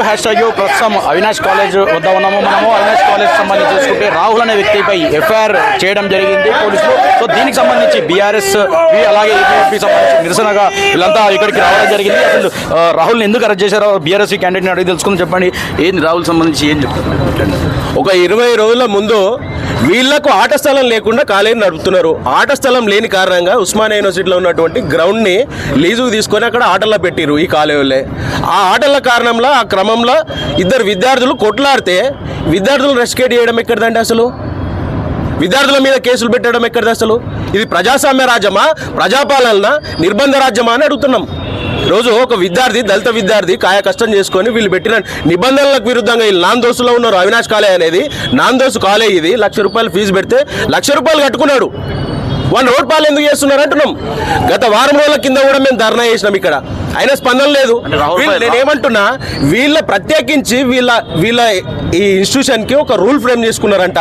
To hash tag ప్రస్తుతం Avinash college వద్ద ఉన్నాము. మనము అవినాష్ కాలేజ్ సంబంధించి చూసుకుంటే రాహుల్ అనే వ్యక్తిపై ఎఫ్ఐఆర్ చేయడం జరిగింది పోలీసులు. సో దీనికి సంబంధించి బీఆర్ఎస్ అలాగే ఏపీ సంబంధించి నిరసనగా వీళ్ళంతా ఇక్కడికి రావడం జరిగింది. అసలు రాహుల్ని ఎందుకు అరెస్ట్ చేశారో బీఆర్ఎస్ క్యాండిడేట్ని అడిగి తెలుసుకుని చెప్పండి. ఏంది రాహుల్ సంబంధించి ఏం చెప్తారు ఒక ఇరవై రోజుల ముందు వీళ్ళకు ఆట స్థలం లేకుండా కాలేజీ నడుపుతున్నారు. ఆట స్థలం లేని కారణంగా ఉస్మానియా యూనివర్సిటీలో ఉన్నటువంటి గ్రౌండ్ని లీజుకు తీసుకొని అక్కడ ఆటల్లో పెట్టిరు ఈ కాలేజీలే. ఆ ఆటల కారణంలో ఆ క్రమంలో ఇద్దరు విద్యార్థులు కొట్లాడితే విద్యార్థులు రెస్కేట్ చేయడం ఎక్కడిదండి అసలు? విద్యార్థుల మీద కేసులు పెట్టడం ఎక్కడిది అసలు? ఇది ప్రజాస్వామ్య రాజ్యమా? ప్రజాపాలన నిర్బంధ రాజ్యమా అని అడుగుతున్నాం. రోజు ఒక విద్యార్థి దళిత విద్యార్థి కాయ కష్టం చేసుకొని వీళ్ళు పెట్టిన నిబంధనలకు విరుద్ధంగా వీళ్ళు నాన్ దోసులో ఉన్నారు. అవినాష్ కాలేజ్ అనేది నాన్ దోసు కాలేజ్ ఇది. లక్ష రూపాయలు ఫీజు పెడితే లక్ష రూపాయలు కట్టుకున్నాడు. వాళ్ళు రోడ్ పాలు ఎందుకు చేస్తున్నారు అంటున్నాం. గత వారం రోజుల కింద కూడా మేము ధర్నా చేసినాం ఇక్కడ. అయినా స్పందన లేదు. నేనేమంటున్నా వీళ్ళ ప్రత్యేకించి వీళ్ళ వీళ్ళ ఈ ఇన్స్టిట్యూషన్కి ఒక రూల్ ఫ్రేమ్ చేసుకున్నారంట.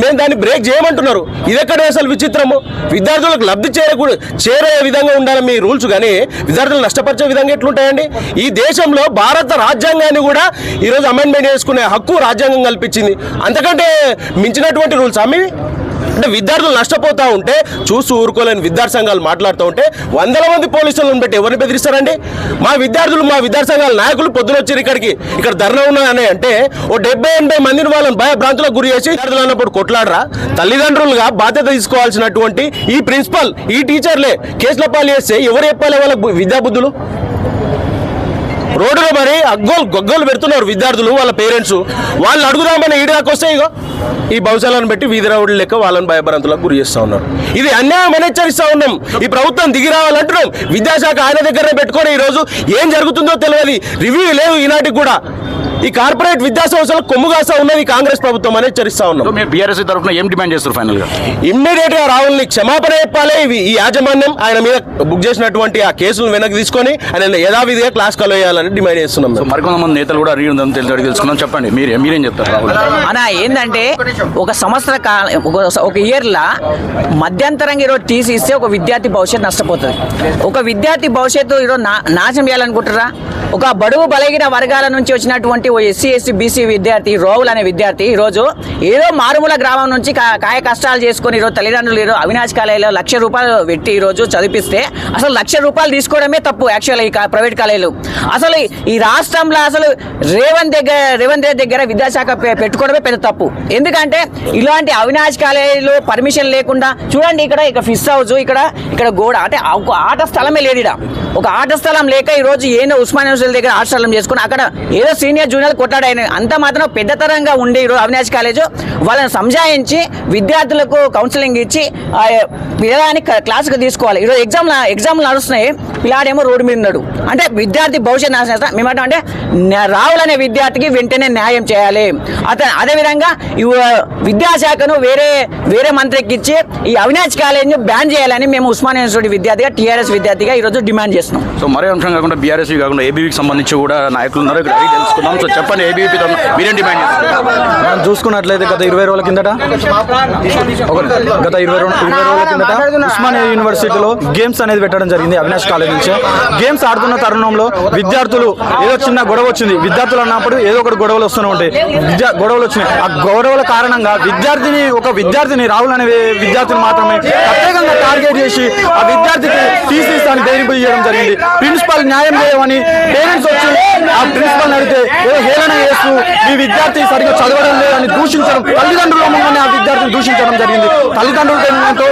మేము దాన్ని బ్రేక్ చేయమంటున్నారు. ఇది ఎక్కడ అసలు విచిత్రము? విద్యార్థులకు లబ్ధి చేరకూడదు చేరే విధంగా ఉండాలి మీ రూల్స్ కానీ విద్యార్థులు నష్టపరిచే విధంగా ఎట్లుంటాయండి? ఈ దేశంలో భారత రాజ్యాంగాన్ని కూడా ఈరోజు అమెండ్మెంట్ చేసుకునే హక్కు రాజ్యాంగం కల్పించింది. అంతకంటే మించినటువంటి రూల్స్ అమ్మి అంటే విద్యార్థులు నష్టపోతూ ఉంటే చూసి ఊరుకోలేని విద్యార్థి సంఘాలు మాట్లాడుతూ ఉంటే వందల మంది పోలీసులను పెట్టి ఎవరిని బెదిరిస్తారండి? మా విద్యార్థులు మా విద్యార్థి సంఘాల నాయకులు పొద్దున వచ్చారు ఇక్కడికి ఇక్కడ ధర్నా ఉన్నాయని అంటే ఓ డెబ్బై ఎనభై మందిని వాళ్ళని భయభ్రాంతులకు గురి చేసి విద్యార్థులు అన్నప్పుడు కొట్లాడరా? తల్లిదండ్రులుగా బాధ్యత తీసుకోవాల్సినటువంటి ఈ ప్రిన్సిపల్ ఈ టీచర్లే కేసుల పాలు చేస్తే ఎవరు చెప్పాలి వాళ్ళ విద్యాబుద్ధులు? రోడ్డులో మరి అగ్గోలు గొగ్గోలు పెడుతున్నారు విద్యార్థులు వాళ్ళ పేరెంట్స్. వాళ్ళు అడుగుదామని ఈడాకి వస్తే ఇగో ఈ భవిష్యాలను పెట్టి వీధి రౌడులు లెక్క వాళ్ళని భయభ్రాంతులకు గురి చేస్తూ ఉన్నారు ఇది అన్యాయం హెచ్చరిస్తూ ఉన్నాం. ఈ ప్రభుత్వం దిగి రావాలంటున్నాం. విద్యాశాఖ ఆయన దగ్గరనే పెట్టుకొని ఈ రోజు ఏం జరుగుతుందో తెలియదు. రివ్యూ లేదు ఈనాటికి కూడా. ఈ కార్పొరేట్ విద్యా సంస్థలు కొమ్ము కాస్తా ఉన్నది కాంగ్రెస్ ప్రభుత్వం అని హెచ్చరిస్తా ఉన్నాం. సో మీరు బీఆర్ఎస్ తరఫున ఏం డిమాండ్ చేస్తారు ఫైనల్గా? ఇమ్మీడియట్గా రాహుల్ని క్షమాపణ చెప్పాలి. ఇవి ఈ యాజమాన్యం ఆయన మీద బుక్ చేసినటువంటి ఆ కేసులను వెనక్కి తీసుకొని ఆయన యథావిధిగా క్లాస్ కలో వేయాలని డిమాండ్ చేస్తున్నాం. మరికొంతమంది నేతలు కూడా అడిగి ఉందని తెలిసి తెలుసుకున్నాం. చెప్పండి మీరు మీరేం చెప్తారు రాహుల్? అన్న ఏంటంటే ఒక సంవత్సర కాల ఒక- ఒక ఇయర్లా మధ్యంతరంగా ఈరోజు టీసీ ఇస్తే ఒక విద్యార్థి భవిష్యత్తు నష్టపోతుంది. ఒక విద్యార్థి భవిష్యత్తు ఈరోజు నా నాశనం చేయాలనుకుంటారా ఒక బడుగు బలగిన వర్గాల నుంచి వచ్చినటువంటి ఓ ఎస్సీ ఎస్సీ బీసీ విద్యార్థి రోవుల్ అనే విద్యార్థి ఈరోజు ఏదో మారుమూల గ్రామం నుంచి కాయ కష్టాలు చేసుకొని ఈరోజు తల్లిదండ్రులు ఈరోజు అవినాష్ కాలేజీలో లక్ష రూపాయలు పెట్టి ఈరోజు చదివిస్తే అసలు లక్ష రూపాయలు తీసుకోవడమే తప్పు యాక్చువల్ ఈ ప్రైవేట్ కాలేజీలు. అసలు ఈ రాష్ట్రంలో అసలు రేవంత్ దగ్గర రేవంత్ రెడ్డి దగ్గర విద్యాశాఖ పెట్టుకోవడమే పెద్ద తప్పు. ఎందుకంటే ఇలాంటి అవినాష్ కాలేజీలో పర్మిషన్ లేకుండా చూడండి ఇక్కడ ఇక్కడ ఫిష్ హౌస్ ఇక్కడ ఇక్కడ గోడ అంటే ఒక ఆట స్థలమే లేదు ఇక్కడ ఒక ఆట స్థలం లేక ఈ రోజు ఏదో ఉస్మాన్ యూనివర్సిటీ దగ్గర ఆట స్థలం చేసుకుని అక్కడ ఏదో సీనియర్ జూనియర్ కొట్లాడాయన అంత మాత్రం పెద్దతరంగా ఉండి ఈరోజు అవినాష్ కాలేజ్ వాళ్ళని సంజాయించి విద్యార్థులకు కౌన్సిలింగ్ ఇచ్చి ఆ క్లాసుకు తీసుకోవాలి. ఈరోజు ఎగ్జామ్ ఎగ్జామ్లు నడుస్తున్నాయి. పిల్లాడేమో రోడ్డు మీద ఉన్నాడు. అంటే విద్యార్థి భవిష్యత్ నాశనం చేస్తాం. మేమంటే అంటే రావులనే విద్యార్థికి వెంటనే న్యాయం చేయాలి. అతను అదేవిధంగా ఈ విద్యాశాఖను వేరే వేరే మంత్రికి ఇచ్చి ఈ అవినాష్ కాలేజ్ని బ్యాన్ చేయాలని మేము ఉస్మాన్ యూనివర్సిటీ విద్యార్థిగా టీఆర్ఎస్ విద్యార్థిగా ఈరోజు డిమాండ్ చేస్తున్నాం. సో మరే అంశం కాకుండా బీఆర్ఎస్ కాకుండా ఏబీవీకి సంబంధించి కూడా నాయకులు ఉన్నారు. ఇక్కడ తెలుసుకుందాం. సో చెప్పండి ఏబీవీ మీరేం డిమాండ్ మనం చూసుకున్నట్లయితే గత ఇరవై రోజుల కిందట గత ఇరవై ఇరవై రోజుల కిందట ఉస్మానియా యూనివర్సిటీలో గేమ్స్ అనేది పెట్టడం జరిగింది అవినాష్ కాలేజ్ నుంచి. గేమ్స్ ఆడుతున్న తరుణంలో విద్యార్థులు ఏదో చిన్న గొడవ వచ్చింది. విద్యార్థులు అన్నప్పుడు ఏదో ఒకటి గొడవలు వస్తూనే ఉంటాయి. విద్యా గొడవలు వచ్చినాయి. ఆ గొడవల కారణంగా విద్యార్థిని ఒక విద్యార్థిని రాహుల్ అనే విద్యార్థిని మాత్రమే ప్రత్యేకంగా టార్గెట్ చేసి ఆ విద్యార్థికి టీసీ స్థానం బెదిరింపు చేయడం జరిగింది. ప్రిన్సిపల్ న్యాయం చేయమని పేరెంట్స్ వచ్చి ఆ ప్రిన్సిపల్ అడిగితే ఏదో హేళన చేస్తూ మీ విద్యార్థి సరిగ్గా చదవడం లేదని దూషించడం తల్లిదండ్రుల ముందునే ఆ విద్యార్థిని దూషించడం జరిగింది. తల్లిదండ్రులతో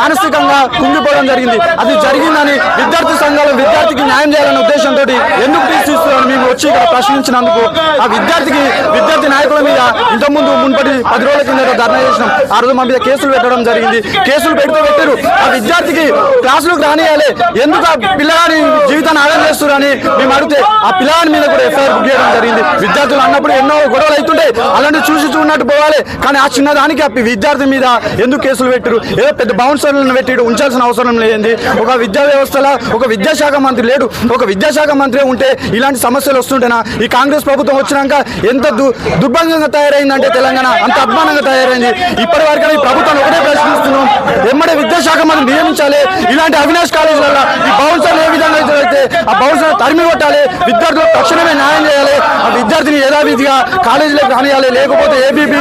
మానసికంగా కుంగిపోవడం జరిగింది. అది జరిగిందని విద్యార్థి సంఘాలు విద్యార్థికి న్యాయం చేయాలనే ఉద్దేశంతో ఎందుకు తీసిస్తున్నారని మేము వచ్చి ఇక్కడ ప్రశ్నించినందుకు ఆ విద్యార్థికి విద్యార్థి నాయకుల మీద ఇంతకుముందు మున్పటి పది రోజుల కింద ధర్నా చేసినాం. ఆ రోజు మా మీద కేసులు పెట్టడం జరిగింది. కేసులు పెడుతూ పెట్టారు ఆ విద్యార్థికి క్లాసులకు రానియాలి. ఎందుకు ఆ పిల్లగాని జీవితాన్ని ఆగం అని మేము అడిగితే ఆ పిల్లగాని మీద కూడా ఎఫ్ఐఆర్ బుక్ చేయడం జరిగింది. విద్యార్థులు అన్నప్పుడు ఎన్నో గొడవలు అవుతుంటాయి. అలాంటివి చూసి చూడనట్టు పోవాలి. కానీ ఆ చిన్నదానికి ఆ విద్యార్థి మీద ఎందుకు కేసులు పెట్టరు ఏదో పెద్ద బౌన్సర్లను పెట్టి ఉంచాల్సిన అవసరం లేనిది. ఒక విద్యా వ్యవస్థలో ఒక విద్యాశాఖ మంత్రి లేడు. ఒక విద్యాశాఖ మంత్రి ఉంటే ఇలాంటి సమస్యలు వస్తుంటేనా? ఈ కాంగ్రెస్ ప్రభుత్వం వచ్చినాక ఎంత దు దుర్భంగంగా తయారైందంటే తెలంగాణ? అంత అభిమానంగా తయారైంది. ఇప్పటి వరకు ఈ ప్రభుత్వం ఒకటే ప్రశ్నిస్తున్నాం. ఎమ్మడే విద్యాశాఖ మంత్రి నియమించాలి. ఇలాంటి అవినాష్ కాలేజీలలో ఈ బౌన్సర్లు ఏ విధంగా అయితే ఆ బౌన్సర్ తరిమి కొట్టాలి. విద్యార్థులకు తక్షణమే న్యాయం చేయాలి. ఆ విద్యార్థిని యథావిధిగా కాలేజీలో కానియాలి లేకపోతే ఏబీపీ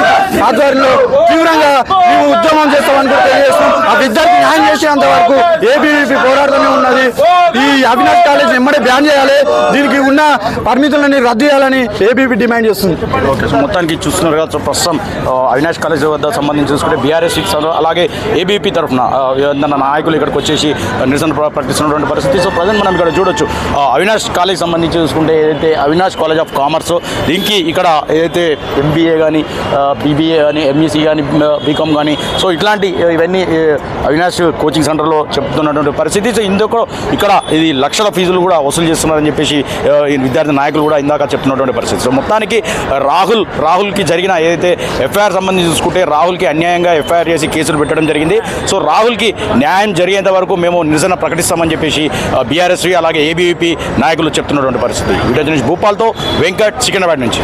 ఆధ్వర్యంలో తీవ్రంగా మేము ఉద్యమం చేస్తామని కూడా తెలియజేస్తున్నాం. ఆ విద్యార్థి న్యాయం చేసేంత వరకు ఏబీవీపీ పోరాడుతూనే ఉన్నది. ఈ అవినాష్ కాలేజ్ ఎమ్మడే బ్యాన్ చేయాలి. దీనికి ఉన్న పరిమితులని రద్దు చేయాలని ఏబీపీ డిమాండ్ చేస్తుంది. ఓకే సో మొత్తానికి చూస్తున్నారు కదా ప్రస్తుతం అవినాష్ కాలేజ్ వద్ద సంబంధించి చూసుకుంటే బీఆర్ఎస్ అలాగే ఏబీపీ తరఫున నాయకులు ఇక్కడికి వచ్చేసి నిరసన ప్రకటిస్తున్నటువంటి పరిస్థితి. సో ప్రజెంట్ మనం ఇక్కడ చూడొచ్చు ఆ, అవినాష్ కాలేజ్ సంబంధించి చూసుకుంటే ఏదైతే అవినాష్ కాలేజ్ ఆఫ్ కామర్స్ దీనికి ఇక్కడ ఏదైతే ఎంబీఏ కానీ బీబీఏ కానీ ఎంఈసీ కానీ బీకామ్ కానీ సో ఇట్లాంటి ఇవన్నీ అవినాష్ కోచింగ్ సెంటర్లో చెప్తున్నటువంటి పరిస్థితి. సో ఇందుకు ఇక్కడ ఇది లక్షల ఫీజులు కూడా వసూలు చేస్తున్నారని చెప్పేసి విద్యార్థి నాయకులు కూడా ఇందాక చెప్తున్నటువంటి పరిస్థితి. సో మొత్తానికి రాహుల్ రాహుల్కి జరిగిన ఏదైతే ఎఫ్ఐఆర్ సంబంధించి చూసుకుంటే రాహుల్కి అన్యాయంగా ఎఫ్ఐఆర్ చేసి కేసులు పెట్టడం జరిగింది. సో రాహుల్కి న్యాయం జరిగేంత వరకు మేము నిరసన ప్రకటిస్తామని చెప్పేసి బీఆర్ఎస్వి అలాగే ఏబీవీపీ నాయకులు చెప్తున్నటువంటి పరిస్థితి. వీడియో భూపాల్తో వెంకట్ సికింద్రాబాద్ నుంచి